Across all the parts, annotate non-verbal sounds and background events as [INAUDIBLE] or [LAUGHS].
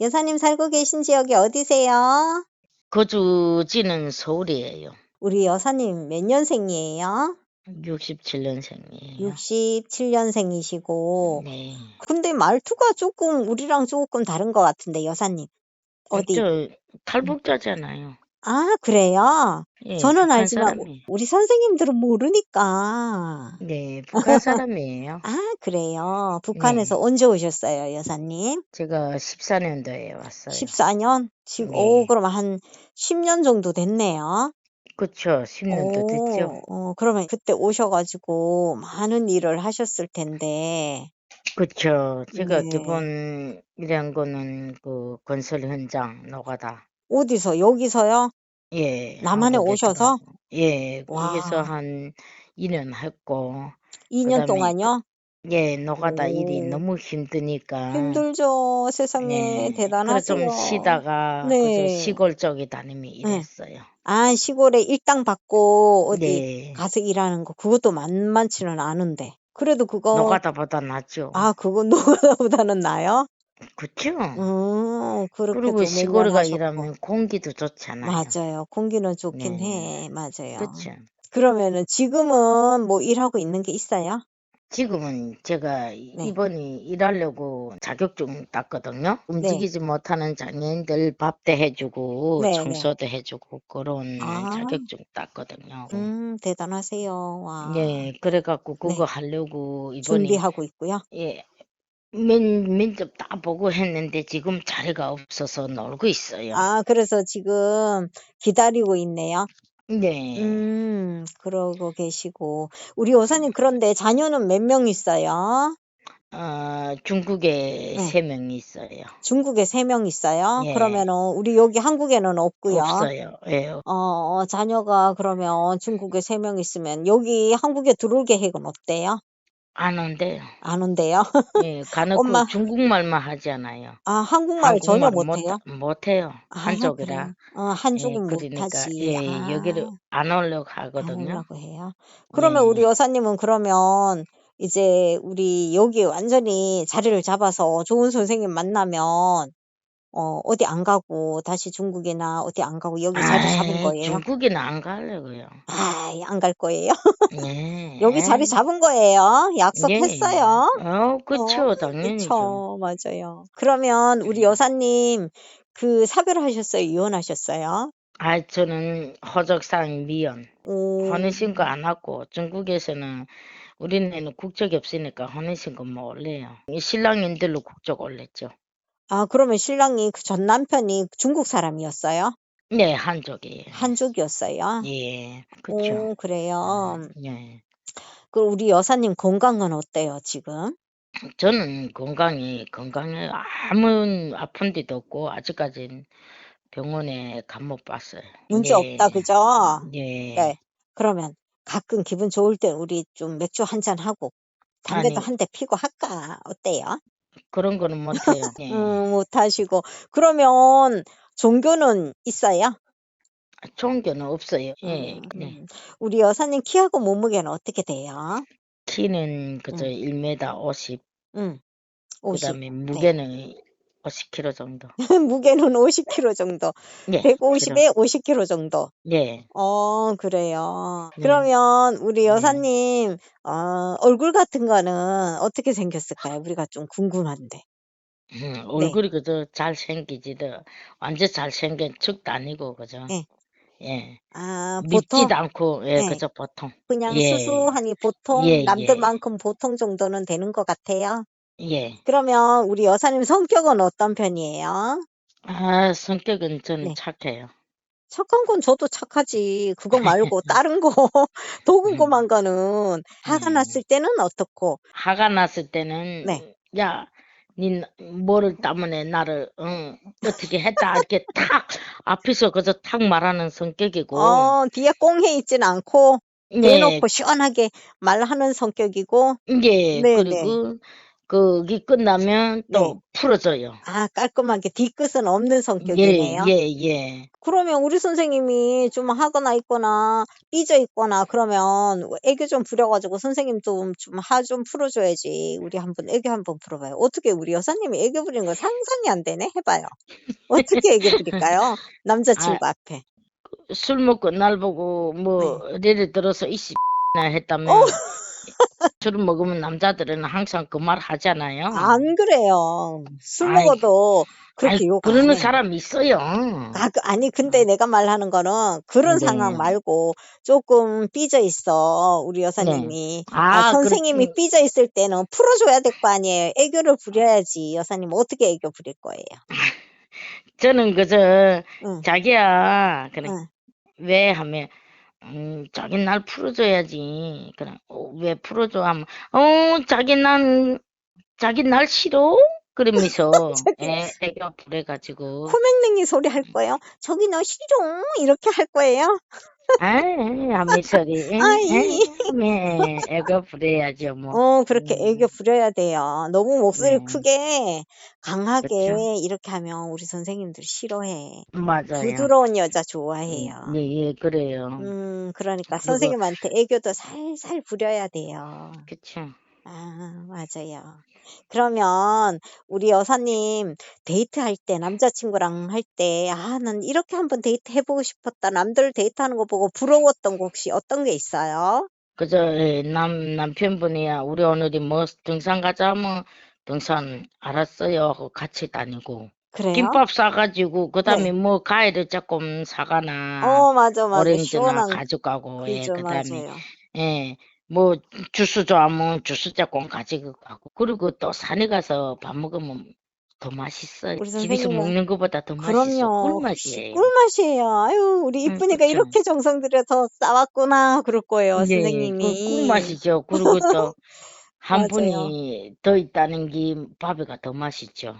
여사님 살고 계신 지역이 어디세요? 거주지는 서울이에요. 우리 여사님 몇 년생이에요? 67년생이에요. 67년생이시고. 네. 근데 말투가 조금 우리랑 조금 다른 것 같은데, 여사님. 어디? 저 탈북자잖아요. 아, 그래요? 예, 저는 북한 알지만 사람이에요. 우리 선생님들은 모르니까. 네, 북한 [LAUGHS] 사람이에요. 아, 그래요. 네. 북한에서 언제 오셨어요, 여사님? 제가 14년도에 왔어요. 14년? 지금, 네. 오, 그럼 한 10년 정도 됐네요. 그쵸, 10년도 됐죠. 오, 어, 그러면 그때 오셔가지고 많은 일을 하셨을 텐데. 그쵸. 제가 네. 기본 일한 거는 그 건설 현장 노가다. 어디서? 여기서요? 예. 남한에 한국에 오셔서? 예, 와. 거기서 한 2년 했고, 2년 그다음에 동안요? 예, 노가다 일이 오. 너무 힘드니까. 힘들죠. 세상에 네. 그래서 대단하세요. 좀 쉬다가 네. 그저 시골 쪽에 다니며 일했어요. 아, 시골에 일당 받고 어디 네. 가서 일하는 거 그것도 만만치는 않은데. 그래도 그거 노가다보다 낫죠. 아, 그건 [LAUGHS] 노가다보다는 나요? 그쵸? 음, 그렇게 그리고 또 시골에 매년 가 하셨고. 일하면 공기도 좋잖아요. 맞아요. 공기는 좋긴 네. 해. 맞아요. 그쵸? 그러면은 지금은 뭐 일하고 있는 게 있어요? 지금은 제가 네. 이번에 일하려고 자격증 땄거든요. 네. 움직이지 못하는 장애인들 밥도 해주고 네, 네. 청소도 해주고 그런 아. 자격증 땄거든요. 음, 대단하세요. 와. 예, 그래갖고 그거 네. 하려고 이번에 준비하고 있고요. 예, 면, 면접 다 보고 했는데 지금 자리가 없어서 놀고 있어요. 아, 그래서 지금 기다리고 있네요. 네, 음, 그러고 계시고. 우리 여사님, 그런데 자녀는 몇 명 있어요? 어, 중국에 네. 세 명이 있어요. 중국에 세명 있어요? 예. 그러면은 우리 여기 한국에는 없고요. 없어요. 예, 어, 어, 자녀가 그러면 중국에 세명 있으면 여기 한국에 들어올 계획은 없대요? 안 온대요. 안 온대요? [LAUGHS] 예, 가놓고 엄마. 중국말만 하잖아요. 아, 한국말 전혀 한국말 못해요? 못, 못해요. 아, 한쪽이라. 어, 예, 한쪽은 그러니까, 못하지. 예, 아, 여기를 안 오려고 안 하거든요. 오려고 해요. 그러면 네. 우리 여사님은 그러면 이제 우리 여기 완전히 자리를 잡아서 좋은 선생님 만나면 어, 어디 안 가고 다시 중국이나 어디 안 가고 여기 자리 잡은 아이, 거예요? 중국에는 안 가려고요. 아, 안갈 거예요? 예. [LAUGHS] 여기 자리 잡은 거예요? 예. 약속했어요? 어, 그쵸, 어, 당연히죠. 그쵸, 맞아요. 그러면 우리 여사님 그 사별하셨어요? 이혼하셨어요? 아, 저는 호적상 미연. 오, 혼인신고 안 하고 중국에서는 우리는 국적이 없으니까 혼인신고 못 올려요. 이 신랑인들로 국적 올렸죠. 아, 그러면 신랑이 그 전 남편이 중국 사람이었어요? 네, 한족이에요. 한족이었어요? 예, 그쵸. 오, 그래요. 예. 그 우리 여사님 건강은 어때요, 지금? 저는 건강이, 건강에 아무 아픈 데도 없고, 아직까지는 병원에 간 못 봤어요. 문제 예, 없다, 그죠? 예. 네. 그러면 가끔 기분 좋을 땐 우리 좀 맥주 한 잔 하고 담배도 아니, 한 대 피고 할까? 어때요? 그런 거는 못해요. [LAUGHS] 예. 음, 못 하시고. 그러면 종교는 있어요? 종교는 없어요. 예, 음, 네. 음. 우리 여사님 키하고 몸무게는 어떻게 돼요? 키는 그저 음, 1m 50, 음, 그 50. 다음에 네. 무게는 50kg 정도. [LAUGHS] 무게는 50kg 정도. 예, kg. 150에 50kg 정도. 예, 어, 그래요. 네, 그러면 우리 네. 여사님, 어, 얼굴 같은 거는 어떻게 생겼을까요? 우리가 좀 궁금한데. 음, 네, 얼굴이 그저 잘생기지도 완전 잘생긴 척도 아니고 그죠. 네. 예, 아, 보통, 밉지도 않고 예, 네. 그저 보통. 그냥 예, 수수하니 보통, 예, 예, 남들만큼 보통 정도는 되는 것 같아요. 예. 그러면 우리 여사님 성격은 어떤 편이에요? 아, 성격은 저는 네. 착해요. 착한 건 저도 착하지. 그거 말고 [LAUGHS] 다른 거, [LAUGHS] 더 궁금한 거는 화가 음, 났을 때는 어떻고? 화가 났을 때는 네. 야, 니 뭐를 때문에 나를 응, 어떻게 했다 이렇게 탁 앞에서 그저 탁 말하는 성격이고 어, 뒤에 꽁해 있진 않고, 예, 대놓고 시원하게 말하는 성격이고, 예, 네 네. 그리고 거기 끝나면 또 네. 풀어줘요. 아, 깔끔하게 뒤끝은 없는 예, 성격이네요. 예, 예. 그러면 우리 선생님이 좀 하거나 있거나 삐져 있거나 그러면 애교 좀 부려가지고 선생님 좀 좀 하 좀 풀어줘야지. 우리 한번 애교 한번 부려봐요. 어떻게 우리 여사님이 애교 부리는 거 상상이 안 되네? 해봐요. 어떻게 애교 부릴까요? 아, 남자친구 앞에. 술 먹고 날 보고 뭐 예를 들어서 이씨 나 했다면 어. 술을 먹으면 남자들은 항상 그 말 하잖아요. 안 그래요. 술 아이, 먹어도 그렇게 아이, 욕안 그러는 해. 사람 있어요. 아, 그, 아니, 근데 내가 말하는 거는 그런 네. 상황 말고 조금 삐져 있어, 우리 네. 여사님이. 아, 아, 선생님이 그렇지. 삐져 있을 때는 풀어줘야 될 거 아니에요. 애교를 부려야지. 여사님 어떻게 애교 부릴 거예요? 저는 그저 응, 자기야 그래 응. 왜 하면 음 자기 날 풀어줘야지 그래 어, 왜 풀어줘 하면 어 자기 난 자기 날 싫어 그러면서 [LAUGHS] 애, 애가 부려가지고 코맹맹이 소리 할 거예요? 저기 너 싫어? 이렇게 할 거예요? 아이. 에, 하면 애가 부려야죠 뭐 어, 그렇게 음. 애교 부려야 돼요. 너무 목소리 네. 크게, 강하게. 이렇게 하면 우리 선생님들 싫어해. 맞아요 부드러운 여자 좋아해요. 예, 예 그래요 음, 그러니까 그리고- 선생님한테 애교도 살살 부려야 돼요. 그쵸 아, 맞아요. 그러면 우리 여사님 데이트할 때 남자친구랑 할 때, 아, 난 이렇게 한번 데이트 해 보고 싶었다. 남들 데이트하는 거 보고 부러웠던 거 혹시 어떤 게 있어요? 그저 예, 남 남편분이야 우리 오늘이 뭐 등산 가자 뭐 등산 알았어요 하고 같이 다니고 그래요? 김밥 싸가지고 그다음에 네. 뭐 과일을 조금 사가나 어, 맞아, 맞아. 오렌지나 시원한, 가져가고 예 그죠, 그다음에 맞아요. 예 뭐 주스 좋아하면 주스 조금 가지고 가고 그리고 또 산에 가서 밥 먹으면 더 맛있어요 우리 집에서 선생님은- 먹는 것보다 더 맛있어 그럼요. 꿀맛이에요 꿀맛이에요. 아유, 우리 음, 이쁜이가 그쵸. 이렇게 정성 들여서 싸왔구나. 그럴 거예요, 네, 선생님이. 그 꿀맛이죠. 그리고 또 [LAUGHS] 한 맞아요. 분이 더 있다는 게 밥에가 더 맛있죠.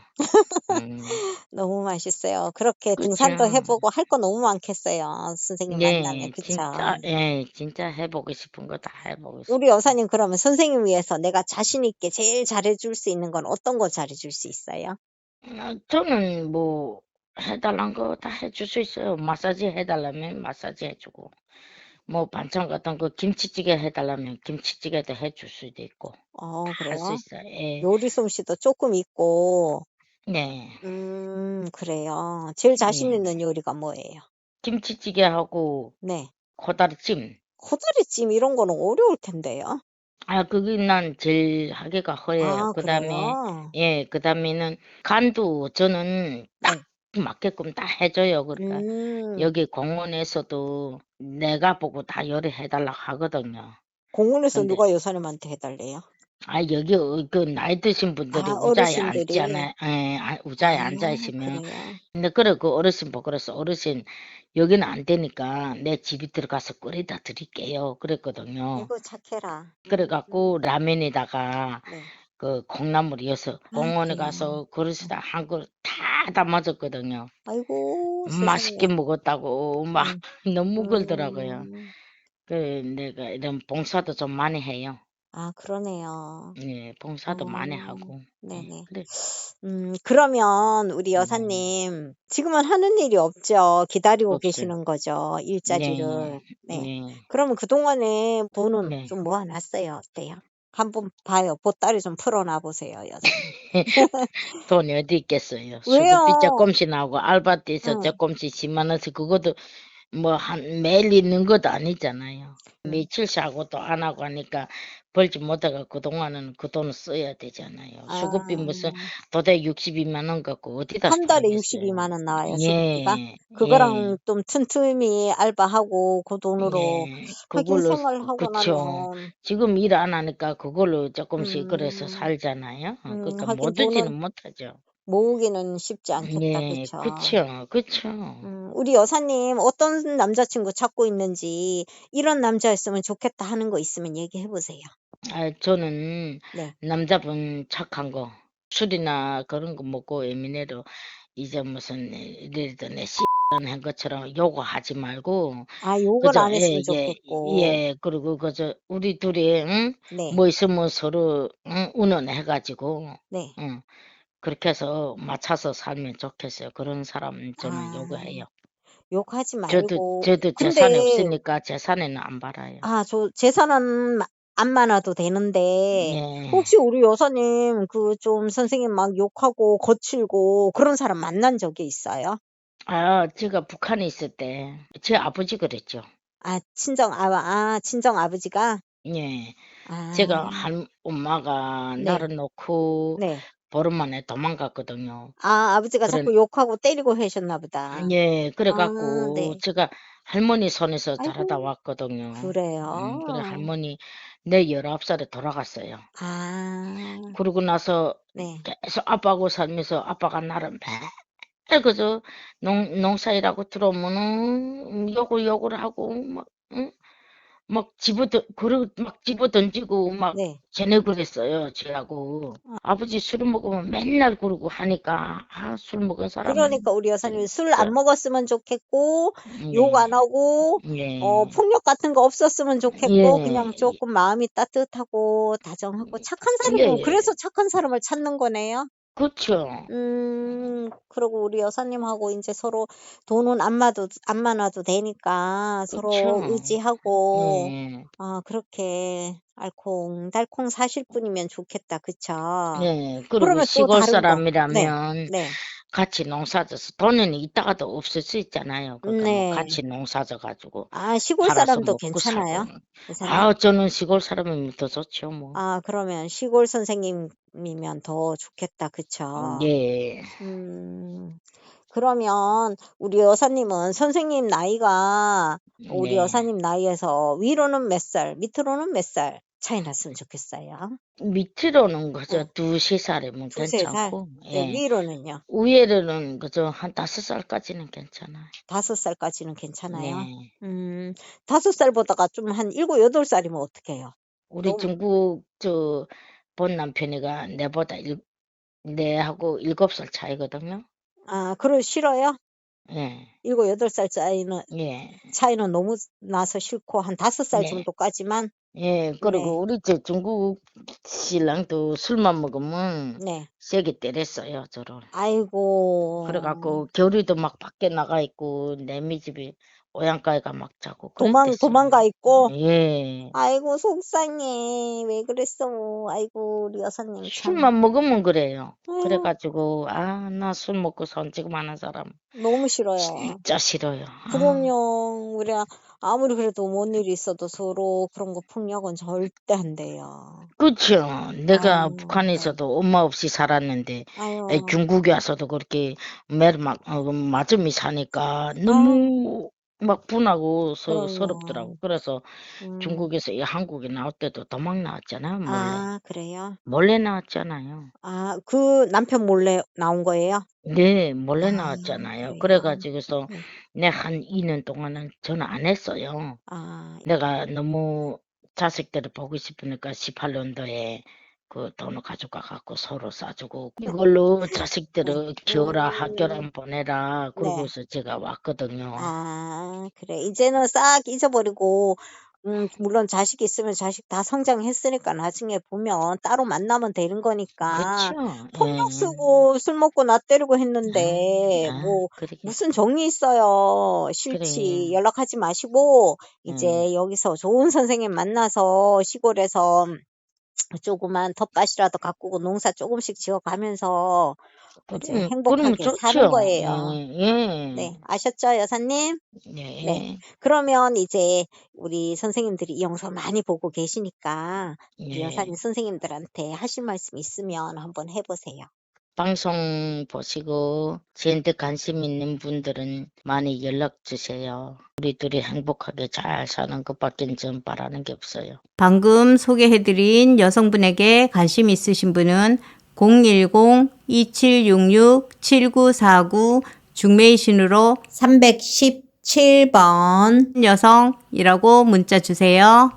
음, [LAUGHS] 너무 맛있어요. 그렇게 등산도 그쵸. 해보고 할 거 너무 많겠어요. 선생님 만나면. 네, 그쵸? 진짜, 예, 진짜 해보고 싶은 거 다 해보고 싶어. 우리 여사님 그러면 선생님 위해서 내가 자신 있게 제일 잘해줄 수 있는 건 어떤 거 잘해줄 수 있어요? 아, 저는 뭐 해달란 거 다 해줄 수 있어요. 마사지 해달라면 마사지 해주고, 뭐 반찬 같은 거 김치찌개 해달라면 김치찌개도 해줄 수도 있고 어, 다할 그래요? 수 있어요. 예, 요리 솜씨도 조금 있고, 네, 음, 그래요. 제일 자신 네. 있는 요리가 뭐예요? 김치찌개하고 네. 코다리찜. 코다리찜 이런 거는 어려울 텐데요. 아, 그게 난 제일 하기가 허해요. 아, 그다음에 그래요? 예, 그다음에는 간도 저는 딱 맞게끔 다 해줘요. 그러니까 음, 여기 공원에서도 내가 보고 다 요리해 달라고 하거든요. 공원에서 근데- 누가 여사님한테 해달래요? 아, 여기 어, 그 나이 드신 분들이 아, 의자에 어르신들이? 앉잖아요. 예, 아, 의자에 아, 앉아 있으면. 그래요? 근데 그래 그 어르신 보고 그래서 어르신 여기는 안 되니까 내 집에 들어가서 끓여다 드릴게요. 그랬거든요. 이거 착해라. 그래갖고 라면에다가 네. 그 콩나물 이어서 공원에 그래요? 가서 그릇에다 한 그릇 다 담아줬거든요. 아이고, 맛있게 세상에. 먹었다고 막 음. [LAUGHS] 너무 그러더라고요. 음. 그 내가 이런 봉사도 좀 많이 해요. 아, 그러네요. 예, 봉사도 많이 어, 하고. 예, 네네. 그래. 음, 그러면 우리 음. 여사님, 지금은 하는 일이 없죠. 기다리고 없어요. 계시는 거죠. 일자리를. 네. 네. 그러면 그동안에 돈은 네. 좀 모아놨어요. 어때요? 한번 봐요. 보따리 좀 풀어놔 보세요, 여사님. [LAUGHS] 돈이 어디 있겠어요. [LAUGHS] 왜요? 수급비 조금씩 나오고 알바 뛰서 응. 조금씩 10만 원씩 그것도 뭐 한 매일 있는 것도 아니잖아요. 음. 며칠 또안 하고 하니까 벌지 못하고 그동안은 그 돈을 써야 되잖아요. 수급비 아, 무슨 도대 62만 원 갖고 어디다 한 달에 써야겠어요. 62만 원 나와요, 예, 수급비가? 그거랑 좀 틈틈이 알바하고 그 돈으로 예, 하긴 그걸로 생활하고 그쵸. 나면 지금 일 안 하니까 그걸로 조금씩 그래서 음. 살잖아요. 음, 그러니까 하긴 돈은 못하죠. 모으기는 쉽지 않겠다, 예, 그쵸? 그쵸, 그쵸. 음, 우리 여사님 어떤 남자친구 찾고 있는지 이런 남자였으면 좋겠다 하는 거 있으면 얘기해 보세요. 아, 저는 네. 남자분 착한 거, 술이나 그런 거 먹고 예민해도 이제 무슨 내씨한 것처럼 요구하지 말고 아, 욕을 그저 안 했으면 예, 예, 좋겠고. 예, 그리고 그저 우리 둘이 응? 네, 뭐 있으면 서로 응? 운운해가지고 네. 응. 그렇게 해서 맞춰서 살면 좋겠어요. 그런 사람 저는 아, 요구해요. 욕하지 저도 말고. 저도 재산이 근데, 없으니까 재산에는 안 받아요. 아, 저 재산은 마- 안 많아도 되는데, 예. 혹시 우리 여사님 그 좀 선생님 막 욕하고 거칠고 그런 사람 만난 적이 있어요? 아, 제가 북한에 있을 때 제 아버지 그랬죠. 아, 친정, 아, 아, 친정 아버지가? 예. 아, 제가 한 엄마가 네, 나를 놓고 네. 보름 만에 도망갔거든요. 아, 아버지가 그래, 자꾸 욕하고 때리고 하셨나 보다. 예, 아, 그래갖고 네. 제가 할머니 손에서 자라다 아이고, 왔거든요. 음, 그래 그래요? 할머니 내 19살에 돌아갔어요. 아, 그러고 나서 네. 계속 아빠하고 살면서 아빠가 나를 매일 그저 농, 농사일하고 들어오면은 욕을 욕을 하고 막, 응? 막 집어 던 그러 막 집어 던지고 막 네. 쟤네 그랬어요, 쟤하고. 아, 아버지 술을 먹으면 맨날 그러고 하니까. 아, 술 먹은 사람은 그러니까 우리 여사님 술안 진짜 먹었으면 좋겠고, 욕 예, 안 하고, 어, 예, 폭력 같은 거 없었으면 좋겠고, 예, 그냥 조금 마음이 따뜻하고, 다정하고, 착한 사람이고, 예, 그래서 착한 사람을 찾는 거네요. 그렇죠. 음, 그리고 우리 여사님하고 이제 서로 돈은 안 마도, 안 많아도 되니까 서로 그렇죠. 의지하고, 예, 아, 그렇게 알콩달콩 사실 분이면 좋겠다. 그쵸? 예. 그리고 그러면 또 시골 다른 거. 네, 사람이라면 네, 같이 농사져서 돈은 있다가도 없을 수 있잖아요. 그러니까 뭐 네. 같이 농사져 가지고 아, 시골 팔아서 사람도 먹고 괜찮아요? 살고. 아, 저는 시골 사람이면 더 좋죠, 뭐. 아, 그러면 시골 선생님이면 더 좋겠다. 그쵸? 예. 음, 그러면 우리 여사님은 선생님 나이가 우리 네. 여사님 나이에서 위로는 몇 살, 밑으로는 몇 살 차이 났으면 좋겠어요. 밑으로는 그저 응, 두세 살이면 두세 살. 괜찮고, 네, 예. 위로는요. 위에는 그저 한 다섯 살까지는 괜찮아요. 다섯 살까지는 괜찮아요. 네. 음, 다섯 살보다가 좀 한 일곱, 여덟 살이면 어떡해요? 우리 너무, 중국 저 본 남편이가 내보다 일, 내하고 일곱 살 차이거든요. 아, 그러 싫어요? 예, 일곱, 여덟 살 차이는, 예, 차이는 너무 나서 싫고, 한 다섯 살 네. 정도까지만, 예. 그리고 네, 우리 저 중국 신랑도 술만 먹으면 네. 세게 때렸어요, 저를. 아이고, 그래갖고 겨울에도 막 밖에 나가 있고 내미 집에 오양가에가 막 자고 도망. 도망가 있고, 예. 아이고, 속상해. 왜 그랬어? 아이고, 우리 여사님 참. 술만 먹으면 그래요. 아유, 그래가지고 아, 나 술 먹고 손지금 하는 사람 너무 싫어요. 진짜 싫어요. 아, 그럼요. 우리 아- 아무리 그래도 뭔 일이 있어도 서로 그런 거 폭력은 절대 안 돼요. 그렇죠. 내가 아유, 네. 북한에서도 엄마 없이 살았는데 에, 아유, 중국에 와서도 그렇게 매일 막 어, 맞음이 사니까 아유, 너무 막 분하고 서, 서럽더라고. 그럼요. 그래서 음, 중국에서 이 한국에 나올 때도 도망 나왔잖아요. 몰래. 아, 그래요? 몰래 나왔잖아요. 아, 그 남편 몰래 나온 거예요? 네, 몰래 아, 나왔잖아요. 그래요? 그래 가지고서 네. 내한 2년 동안은 전화 안 했어요. 아, 내가 너무 자식들을 보고 싶으니까 18 년도에 그 돈을 가져가 갖고 서로 싸주고 이걸로 네. 자식들을 키워라 음, 학교랑 보내라 네. 그러고서 제가 왔거든요. 아, 그래. 이제는 싹 잊어버리고, 음, 물론 자식 있으면 자식 다 성장했으니까 나중에 보면 따로 만나면 되는 거니까. 그렇죠. 폭력 예. 쓰고 술 먹고 나 때리고 아, 했는데, 아, 뭐, 그러게. 무슨 정이 있어요. 싫지. 그래. 연락하지 마시고, 예. 이제 여기서 좋은 선생님 만나서 시골에서 조그만 텃밭이라도 가꾸고 농사 조금씩 지어 가면서 이제 그럼, 행복하게 사는 좋죠. 거예요. 예, 네, 예. 아셨죠, 여사님? 네. 예, 그러면 이제 우리 선생님들이 이 영상 많이 보고 계시니까 우리 예. 여사님 선생님들한테 하실 말씀 있으면 한번 해보세요. 방송 보시고 저한테 관심 있는 분들은 많이 연락 주세요. 우리 둘이 행복하게 잘 사는 것밖에 전 바라는 게 없어요. 방금 소개해드린 여성분에게 관심 있으신 분은 010-2766-7949 중매이신으로 317번 여성이라고 문자 주세요.